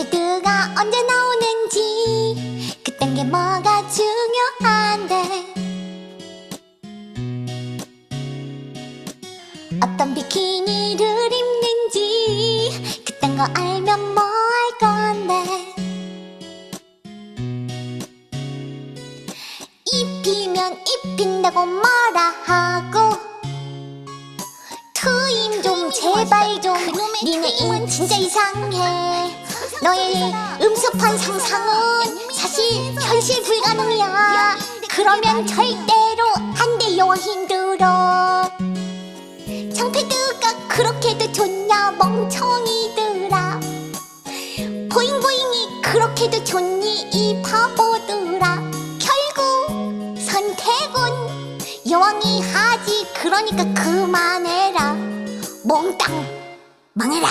청패드가 언제 나오는지 그딴 게 뭐가 중요한데. 어떤 비키니를 입는지 그딴 거 알면 뭐 할 건데. 입히면 입힌다고 뭐라 하고. 트임 좀 제발 좀. 니네 인 진짜 이상해 너의 음습한 상상은 사실 현실 불가능이야. 그러면 절대로 안 돼요 힘들어 청패드가 그렇게도 좋냐 멍청이들아. 보잉보잉이 그렇게도 좋니 이 바보들아. 결국 선택은 여왕이 하지 그러니까 그만해라. 몽땅 망해라